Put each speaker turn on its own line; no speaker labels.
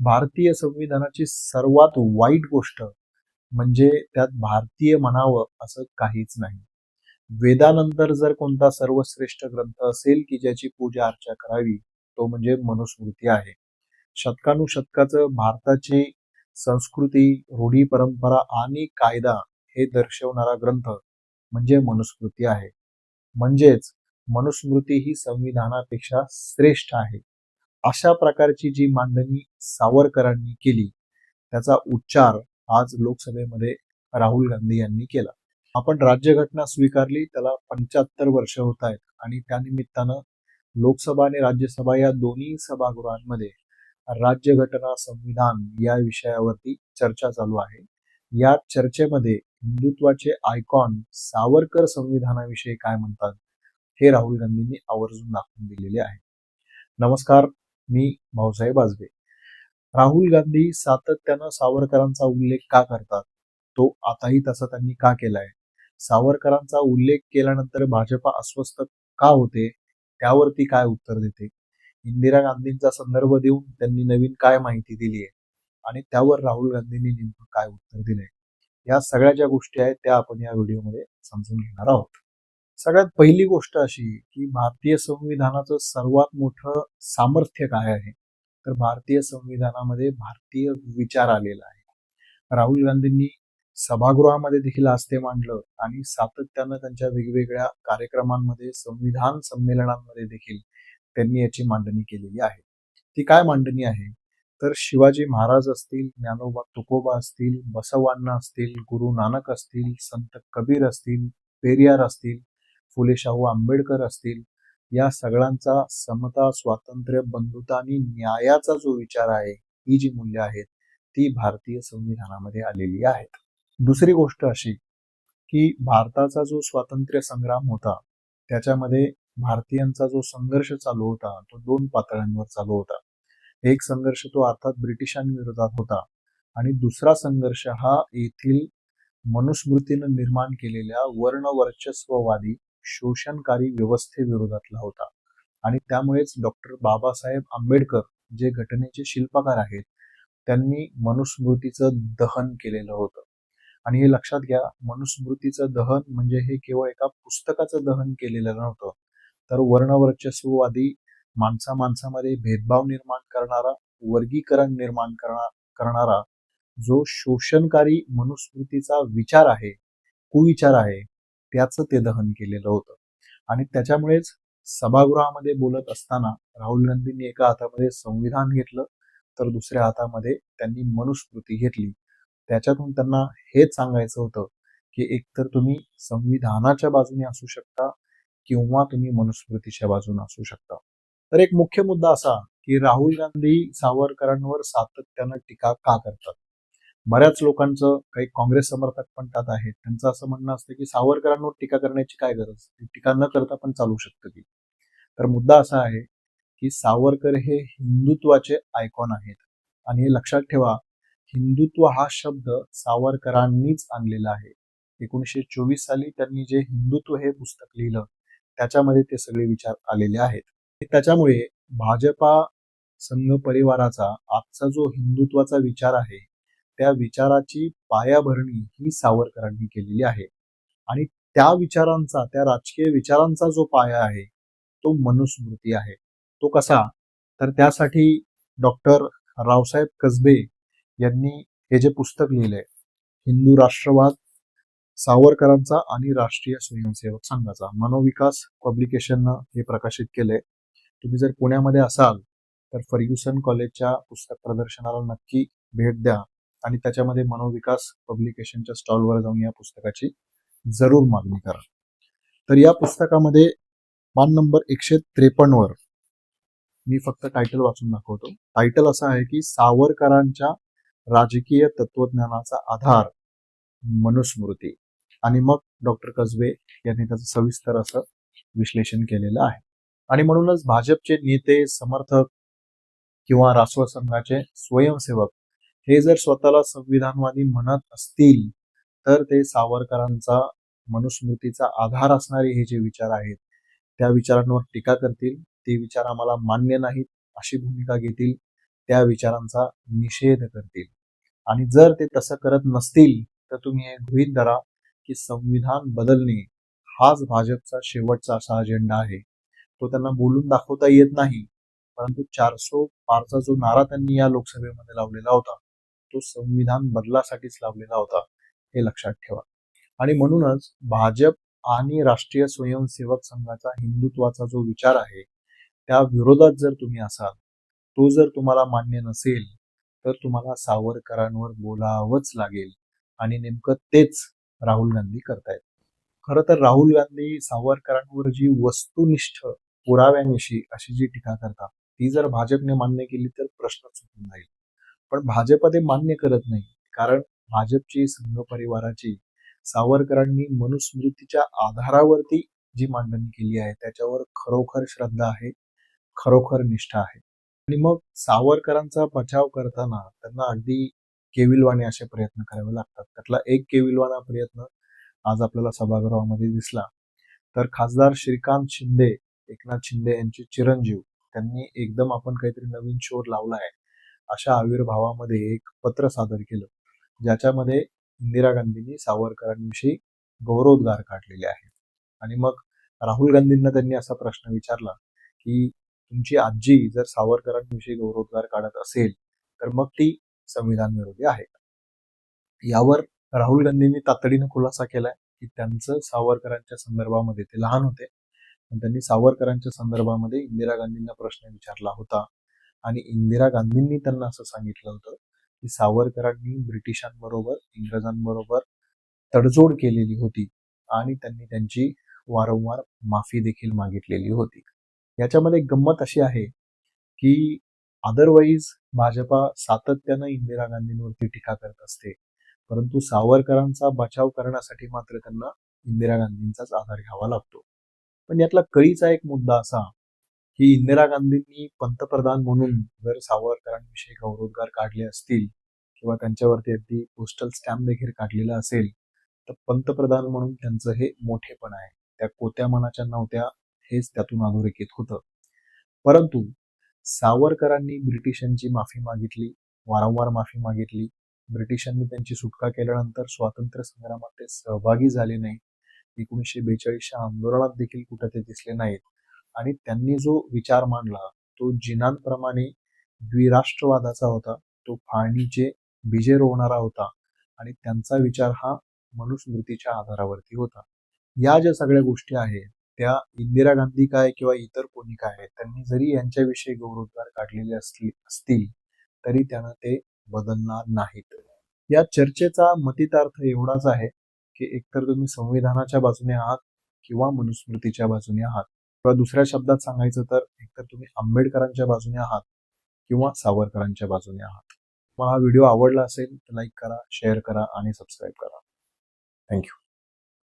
भारतीय संविधानाची सर्वात वाईट गोष्ट म्हणजे त्यात भारतीय म्हणावं असं काहीच नाही. वेदानंतर जर कोणता सर्वश्रेष्ठ ग्रंथ असेल की ज्याची पूजा अर्चा करावी तो म्हणजे मनुस्मृती आहे. शतकानुशतकाचं भारताची संस्कृती रूढी परंपरा आणि कायदा हे दर्शवणारा ग्रंथ म्हणजे मनुस्मृती आहे. म्हणजेच मनुस्मृती ही संविधानापेक्षा श्रेष्ठ आहे. अशा प्रकारची जी मांडणी सावरकरांनी केली त्याचा उच्चार आज लोकसभेमध्ये राहुल गांधी यांनी केला. आपण राज्यघटना स्वीकारली त्याला पंच्याहत्तर वर्ष होत आहेत आणि त्यानिमित्तानं लोकसभा आणि राज्यसभा या दोन्ही सभागृहांमध्ये राज्यघटना संविधान या विषयावरती चर्चा चालू आहे. या चर्चेमध्ये हिंदुत्वाचे आयकॉन सावरकर संविधानाविषयी काय म्हणतात हे राहुल गांधींनी आवर्जून दाखवून दिलेले आहे. नमस्कार मी भाऊसाहेब आजबे. राहुल गांधी सातत्यानं सावरकरांचा उल्लेख का करतात? तो आताही तसा त्यांनी का केलाय? सावरकरांचा उल्लेख केल्यानंतर भाजपा अस्वस्थ का होते? त्यावरती काय उत्तर देते? इंदिरा गांधींचा संदर्भ देऊन त्यांनी नवीन काय माहिती दिली आहे? आणि त्यावर राहुल गांधींनी नेमकं काय उत्तर दिलंय? या सगळ्या ज्या गोष्टी आहेत त्या आपण या व्हिडिओमध्ये समजून घेणार आहोत. सगळ्यात पहिली गोष्ट अशी की भारतीय संविधानाचं सर्वात मोठं सामर्थ्य काय आहे? तर भारतीय संविधानामध्ये भारतीय विचार आलेला आहे. राहुल गांधींनी सभागृहामध्ये देखील आज ते मांडलं आणि सातत्यानं त्यांच्या वेगवेगळ्या कार्यक्रमांमध्ये संविधान संमेलनांमध्ये देखील त्यांनी याची मांडणी केलेली आहे. ती काय मांडणी आहे? तर शिवाजी महाराज असतील ज्ञानोबा तुकोबा असतील बसवांना असतील गुरु नानक असतील संत कबीर असतील पेरियार असतील फुले शाहू आंबेडकर असतील या सगळ्यांचा समता स्वातंत्र्य बंधुता आणि न्यायाचा जो विचार आहे ही जी मूल्य आहेत ती भारतीय संविधानामध्ये आलेली आहेत. दुसरी गोष्ट अशी की भारताचा जो स्वातंत्र्य संग्राम होता त्याच्यामध्ये भारतीयांचा जो संघर्ष चालू होता तो दोन पातळ्यांवर चालू होता. एक संघर्ष तो अर्थात ब्रिटिशांविरोधात होता आणि दुसरा संघर्ष हा येथील मनुस्मृतीनं निर्माण केलेल्या वर्ण वर्चस्ववादी शोषणकारी व्यवस्थेविरोधातला होता. आणि त्यामुळेच डॉक्टर बाबासाहेब आंबेडकर जे घटनेचे शिल्पकार आहेत त्यांनी मनुस्मृतीचं दहन केलेलं होतं. आणि हे लक्षात घ्या मनुस्मृतीचं दहन म्हणजे हे केवळ एका पुस्तकाचं दहन केलेलं नव्हतं. तर वर्णवर्चस्ववादी माणसा माणसामध्ये भेदभाव निर्माण करणारा वर्गीकरण निर्माण करणारा जो शोषणकारी मनुस्मृतीचा विचार आहे कुविचार आहे त्याचं ते दहन केलेलं होतं. आणि त्याच्यामुळेच सभागृहामध्ये बोलत असताना राहुल गांधींनी एका हातामध्ये संविधान घेतलं तर दुसऱ्या हातामध्ये त्यांनी मनुस्मृती घेतली. त्याच्यातून त्यांना हेच सांगायचं होतं की एकतर तुम्ही संविधानाच्या बाजूने असू शकता किंवा तुम्ही मनुस्मृतीच्या बाजूने असू शकता. तर एक मुख्य मुद्दा असा की राहुल गांधी सावरकरांवर सातत्यानं टीका का करतात? बऱ्याच लोकांचं काही काँग्रेस समर्थक पण त्यात आहेत. त्यांचं असं म्हणणं असतं की सावरकरांवर टीका करण्याची काय गरज? टीका न करता पण चालू शकतं की. तर मुद्दा असा आहे की सावरकर हे हिंदुत्वाचे आयकॉन आहेत. आणि हे लक्षात ठेवा हिंदुत्व हा शब्द सावरकरांनीच आणलेला आहे. एकोणीसशे चोवीस साली त्यांनी जे हिंदुत्व हे पुस्तक लिहिलं त्याच्यामध्ये ते सगळे विचार आलेले आहेत. त्याच्यामुळे भाजपा संघ परिवाराचा आजचा जो हिंदुत्वाचा विचार आहे त्या विचाराची पायाभरणी ही सावरकरांनी केलेली आहे. आणि त्या विचारांचा त्या राजकीय विचारांचा जो पाया आहे तो मनुस्मृती आहे. तो कसा? तर त्यासाठी डॉक्टर रावसाहेब कसबे यांनी हे जे पुस्तक लिहिलंय हिंदू राष्ट्रवाद सावरकरांचा आणि राष्ट्रीय स्वयंसेवक संघाचा मनोविकास पब्लिकेशननं हे प्रकाशित केलंय. तुम्ही जर पुण्यामध्ये असाल तर फर्ग्युसन कॉलेजच्या पुस्तक प्रदर्शनाला नक्की भेट द्या. आणि त्याच्यामध्ये मनोविकास पब्लिकेशनच्या स्टॉलवर जाऊन या पुस्तकाची जरूर मागणी करा. तर या पुस्तकामध्ये पान नंबर एकशे त्रेपन्न वर मी फक्त टायटल वाचून दाखवतो. टायटल असं आहे की सावरकरांच्या राजकीय तत्वज्ञानाचा आधार मनुस्मृती. आणि मग डॉक्टर कसबे यांनी त्याचं सविस्तर असं विश्लेषण केलेलं आहे. आणि म्हणूनच भाजपचे नेते समर्थक किंवा रासव संघाचे स्वयंसेवक हे जर स्वतःला संविधानवादी म्हणत असतील तर ते सावरकरांचा मनुस्मृतीचा आधार असणारे हे जे विचार आहेत त्या विचारांवर टीका करतील. ते विचार आम्हाला मान्य नाहीत अशी भूमिका घेतील. त्या विचारांचा निषेध करतील. आणि जर ते तसं करत नसतील तर तुम्ही हे गृहित धरा की संविधान बदलणे हाच भाजपचा शेवटचा असा अजेंडा आहे. तो त्यांना बोलून दाखवता येत नाही. परंतु चारसो पारचा जो नारा त्यांनी या लोकसभेमध्ये लावलेला होता तो संविधान बदलासाठीच लावलेला होता हे लक्षात ठेवा. आणि म्हणूनच भाजप आणि राष्ट्रीय स्वयंसेवक संघाचा हिंदुत्वाचा जो विचार आहे त्या विरोधात जर तुम्ही असाल तो जर तुम्हाला मान्य नसेल तर तुम्हाला सावरकरांवर बोलावंच लागेल आणि नेमकं तेच राहुल गांधी करतायत. खरं तर राहुल गांधी सावरकरांवर जी वस्तुनिष्ठ पुराव्यानिशी अशी जी टीका करतात ती जर भाजपने मान्य केली तर प्रश्न सुटून जाईल. पण भाजप ते मान्य करत नाही. कारण भाजपची संघ परिवाराची सावरकरांनी मनुस्मृतीच्या आधारावरती जी मांडणी केली आहे त्याच्यावर खरोखर श्रद्धा आहे खरोखर निष्ठा आहे. आणि मग सावरकरांचा बचाव करताना त्यांना अगदी केविलवाणे असे प्रयत्न करावे लागतात. त्यातला एक केविलवाणा प्रयत्न आज आपल्याला सभागृहामध्ये दिसला. तर खासदार श्रीकांत शिंदे एकनाथ शिंदे यांचे चिरंजीव त्यांनी एकदम आपण काहीतरी नवीन शोध लावला आहे. अशा आविर्भावामध्ये एक पत्र सादर केलं ज्याच्यामध्ये इंदिरा गांधींनी सावरकरांविषयी गौरवोद्गार काढलेले आहेत. आणि मग राहुल गांधींना त्यांनी असा प्रश्न विचारला की तुमची आजी जर सावरकरांविषयी गौरवोद्गार काढत असेल तर मग ती संविधान विरोधी आहे. यावर राहुल गांधींनी तातडीनं खुलासा केलाय की त्यांचं सावरकरांच्या संदर्भामध्ये ते लहान होते. पण त्यांनी सावरकरांच्या संदर्भामध्ये इंदिरा गांधींना प्रश्न विचारला होता. आणि इंदिरा गांधींनी त्यांना असं सांगितलं होतं की सावरकरांनी ब्रिटिशांबरोबर इंग्रजांबरोबर तडजोड केलेली होती आणि त्यांनी त्यांची वारंवार माफी देखील मागितलेली होती. याच्यामध्ये गंमत अशी आहे की अदरवाईज भाजपा सातत्यानं इंदिरा गांधींवरती टीका करत असते. परंतु सावरकरांचा बचाव करण्यासाठी मात्र त्यांना इंदिरा गांधींचाच आधार घ्यावा लागतो. पण यातला कळीचा एक मुद्दा असा की इंदिरा गांधींनी पंतप्रधान म्हणून जर सावरकरांविषयी गौरवोद्गार काढले असतील किंवा त्यांच्यावरती अगदी पोस्टल स्टॅम्प देखील काढलेला असेल तर पंतप्रधान म्हणून त्यांचं हे मोठेपण आहे. त्या कोत्या मनाच्या नव्हत्या हेच त्यातून अधोरेखित होतं. परंतु सावरकरांनी ब्रिटिशांची माफी मागितली वारंवार माफी मागितली. ब्रिटिशांनी त्यांची सुटका केल्यानंतर स्वातंत्र्य संग्रामात ते सहभागी झाले नाही. एकोणीसशे बेचाळीसच्या आंदोलनात देखील कुठे ते दिसले नाहीत. आणि त्यांनी जो विचार मांडला तो जिनांप्रमाणे द्विराष्ट्रवादाचा होता तो फाळणीचे बीजे रोवणारा होता आणि त्यांचा विचार हा मनुस्मृतीच्या आधारावरती होता. या ज्या सगळ्या गोष्टी आहेत त्या इंदिरा गांधी काय किंवा इतर कोणी काय त्यांनी जरी यांच्याविषयी गौरवोद्गार काढलेले असले असतील तरी त्यांना ते बदलणार नाहीत. या चर्चेचा मतितार्थ एवढाच आहे की एकतर तुम्ही संविधानाच्या बाजूने आहात किंवा मनुस्मृतीच्या बाजूने आहात. किंवा दुसऱ्या शब्दात सांगायचं तर एकतर तुम्ही आंबेडकरांच्या बाजूने आहात किंवा सावरकरांच्या बाजूने आहात. मला हा व्हिडिओ आवडला असेल तर लाईक करा शेअर करा आणि सबस्क्राईब करा. थँक्यू